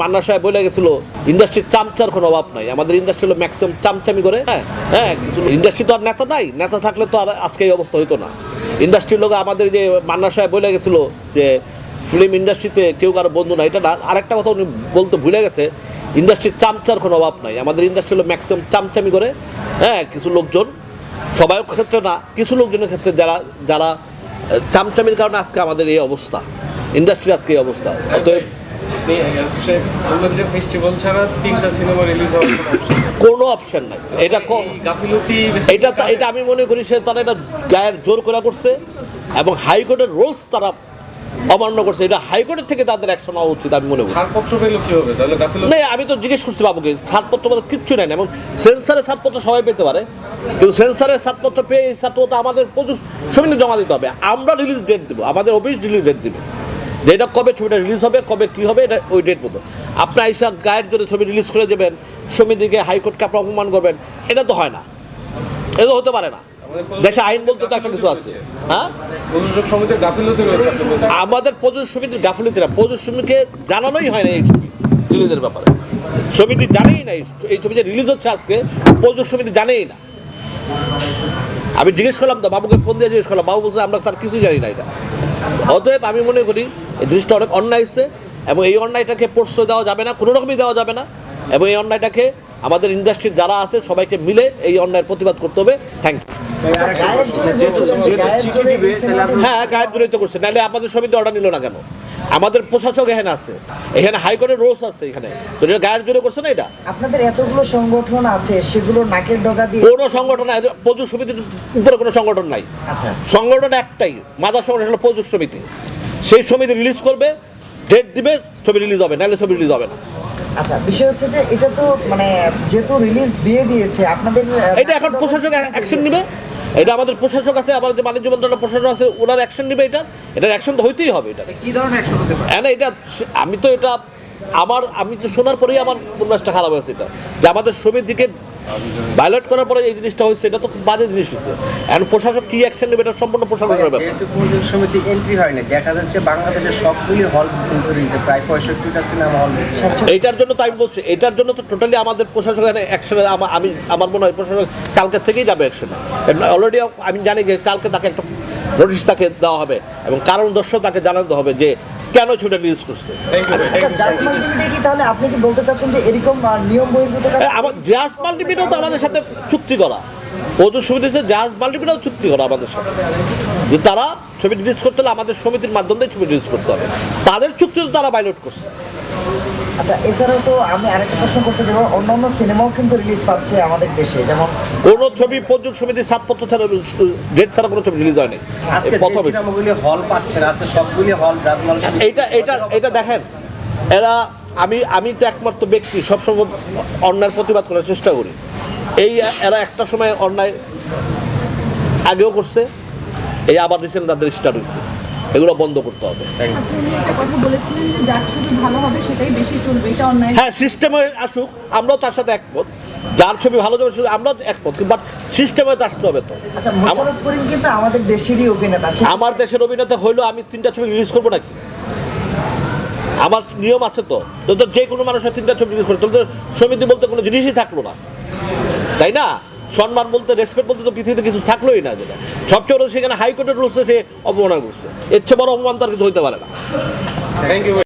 মান্না সাহেব বলে গেছিল, ইন্ডাস্ট্রির চামচার কোনো অভাব নাই। আমাদের ইন্ডাস্ট্রি হলো ম্যাক্সিমাম চামচামি করে। হ্যাঁ হ্যাঁ ইন্ডাস্ট্রি তো আর নেতা নাই, নেতা থাকলে তো আর আজকে এই অবস্থা হতো না। ইন্ডাস্ট্রির লোক আমাদের যে মান্না সাহেব বলে গেছিল যে, ফিল্ম ইন্ডাস্ট্রিতে কেউ কারও বন্ধু না এটা না আরেকটা কথা উনি বলতে ভুলে গেছে, ইন্ডাস্ট্রির চামচার কোনো অভাব নাই। আমাদের ইন্ডাস্ট্রি হলো ম্যাক্সিমাম চামচামি করে। হ্যাঁ কিছু লোকজন সবার ক্ষেত্রে না, কিছু লোকজনের ক্ষেত্রে যারা যারা চামচামির কারণে আজকে আমাদের এই অবস্থা। ইন্ডাস্ট্রি আজকে এই অবস্থা। অতএব হচ্ছে ফেস্টিভ্যাল ছাড়া তিনটা সিনেমা রিলিজ হওয়ার কোনো অপশন নাই। এটা গাফিলতি এটা এটা আমি মনে করি সে তারা এটা গায়ের জোর করা করছে এবং হাইকোর্টের রুলস তারা অমান্য করছে। এটা হাইকোর্টের থেকে তাদের অ্যাকশন হওয়া উচিত আমি মনে করি। ছাড়পত্র পেল কি হবে তাহলে গাফিলতি না আমি তো জিজ্ঞেস করছি বাবুকে ছাড়পত্র বলতে কিচ্ছু নেই না। এবং সেন্সারের ছাড়পত্র সবাই পেতে পারে। কিন্তু সেন্সারের ছাড়পত্র পেয়ে এই ছাড়পত্র আমাদের প্রচুর সমিতি জমা দিতে হবে। আমরা রিলিজ ডেট দেবো আমাদের অফিস রিলিজ ডেট দেবে। যে এটা কবে ছবিটা রিলিজ হবে কবে কী হবে এটা ওই ডেট মতো। আপনি আইসা গায়ের জন্য ছবি রিলিজ করে দেবেন সমিতিকে হাইকোর্টকে আপনি অপমান করবেন এটা তো হয় না। এটা তো হতে পারে না। দেশে আইন বলতে তো একটা কিছু আছে। হ্যাঁ? প্রযোজক সমিতির গাফিলতি রয়েছে আমাদের প্রযোজক সমিতির গাফলিতে না। প্রযোজক সমিতিকে জানানোই হয় না এই ছবি রিলিজের ব্যাপারে। সমিতি জানেই না এই- এই ছবি যে রিলিজ হচ্ছে আজকে প্রযোজক সমিতি জানেই না। আমি জিজ্ঞেস করলাম তো বাবুকে ফোন দিয়ে জিজ্ঞেস করলাম বাবু বলছে আমরা স্যার কিছুই জানি না এটা। অতএব আমি মনে করি এই জিনিসটা অনেক অন্যায় হচ্ছে এবং এই অন্যায়টাকে প্রশ্রয় দেওয়া যাবে না কোনো রকমই দেওয়া যাবে না। এবং এই অন্যায়টাকে আমাদের ইন্ডাস্ট্রির যারা আছে সবাইকে মিলে এই অন্যায়ের প্রতিবাদ করতে হবে। থ্যাংক ইউ গায়ের জোরে বলছিলেন যে গায়ের জোরে হ্যাঁ জড়িত করছে। নাহলে আমাদের সমিতি অর্ডার নিল না কেন? আমাদের প্রশাসক এখানে আছে। এখানে হাইকোর্টের রোলস আছে এখানে। তো এটা গায়ের জোরে করছে না এটা? আপনাদের এতগুলো সংগঠন আছে সেগুলো নাকের ডগা দিয়ে কোনো সংগঠন আছে, প্রচুর সমিতির উপরে কোনো সংগঠন নাই। আচ্ছা। সংগঠন একটাই মাদার সংগঠন হলো প্রচুর সমিতি। সেই সমিতি রিলিজ করবে ডেট দিবে ছবি রিলিজ হবে নাহলে ছবি রিলিজ হবে না। আচ্ছা বিষয় হচ্ছে যে এটা তো মানে যেহেতু রিলিজ দিয়ে দিয়েছে আপনাদের এটা এখন প্রশাসক অ্যাকশন নিবে। এটা আমাদের প্রশাসক আছে আমাদের যে বাণিজ্য মন্ত্রণালয় প্রশাসক আছে ওনার অ্যাকশন নেবে এটা। এটার অ্যাকশন তো হইতেই হবে এটা। কি ধরনের অ্যাকশন হতে পারে? না এটা আমি তো এটা আমার আমি তো শোনার পরেই আমার পরিবেশটা খারাপ হয়েছে এটা। যে আমাদের সমিতিকে ভায়োলেট করার পরে এই জিনিসটা হয়েছে এটা তো খুব বাজে জিনিস হয়েছে। এখন প্রশাসক কি অ্যাকশন নেবে এটা সম্পূর্ণ প্রশাসনের ব্যাপার। যেহেতু সমিতি এন্ট্রি হয় হয়নি দেখা যাচ্ছে বাংলাদেশের সবগুলি হল বুকিং করে দিয়েছে প্রায় পঁয়ষট্টিটা সিনেমা হল এইটার জন্য তো আমি বলছি এটার জন্য তো টোটালি আমাদের প্রশাসক এখানে অ্যাকশনে আমি আমার মনে হয় প্রশাসক কালকে থেকেই যাবে অ্যাকশনে অলরেডি আমি জানি যে কালকে তাকে একটা নোটিশ তাকে দেওয়া হবে এবং কারণ দর্শক তাকে জানাতে হবে যে কেন ছবিটা রিলিজ করছে? জাজ কি তাহলে আপনি কি বলতে চাচ্ছেন যে এরকম নিয়ম বহির্ভূত কাজ আমার জাজ মাল্টিমিডিয়াও তো আমাদের সাথে চুক্তি করা। সুবিধা হচ্ছে জাজ মাল্টিমিডিয়াও চুক্তি করা আমাদের সাথে। যে তারা ছবি রিলিজ করতে হলে আমাদের সমিতির মাধ্যমে ছবি রিলিজ করতে হবে। তাদের চুক্তি তো তারা বাইলট করছে। আচ্ছা এছাড়াও তো আমি আরেকটা প্রশ্ন করতে যাব। অন্যান্য সিনেমাও কিন্তু রিলিজ পাচ্ছে আমাদের দেশে যেমন কোনো ছবি প্রযোজক সমিতির সাতপত্র ছাড়া ডেট ছাড়া কোনো ছবি রিলিজ হয়নি। প্রথম হল পাচ্ছে না আজকে সবগুলি হল জাজমাল এইটা এটা এটা দেখেন এরা আমি আমি তো একমাত্র ব্যক্তি সবসময় অন্যায়ের প্রতিবাদ করার চেষ্টা করি। এই এরা একটা সময় অন্যায় আগেও করছে এই আবার রিসেন্ট তাদের স্টার্ট হয়েছে এগুলো বন্ধ করতে হবে। আচ্ছা উনি একটা কথা বলেছিলেন যে যার ছবি ভালো হবে সেটাই বেশি চলবে এটা অন্যায়। হ্যাঁ সিস্টেমে আসুক আমরাও তার সাথে একমত। যার ছবি ভালো যাবে আমরাও একমত বাট সিস্টেমে তো আসতে হবে তো। আচ্ছা আমার- কিন্তু আমাদের দেশেরই অভিনেতা আমার দেশের অভিনেতা হইলেও আমি তিনটা ছবি রিলিজ করব নাকি? আমার নিয়ম আছে তো। তো তো যে কোনো মানুষের তিনটা ছবি রিলিজ করে তাহলে তো সমিতি বলতে কোনো জিনিসই থাকল না। তাই না? সম্মান বলতে রেসপেক্ট বলতে তো পৃথিবীতে কিছু থাকলোই না যেটা সবচেয়ে বড় সেখানে হাইকোর্টের রুলসে সে অপমান করছে। এর চেয়ে বড় অপমান তার কিছু হইতে পারে না। Thank you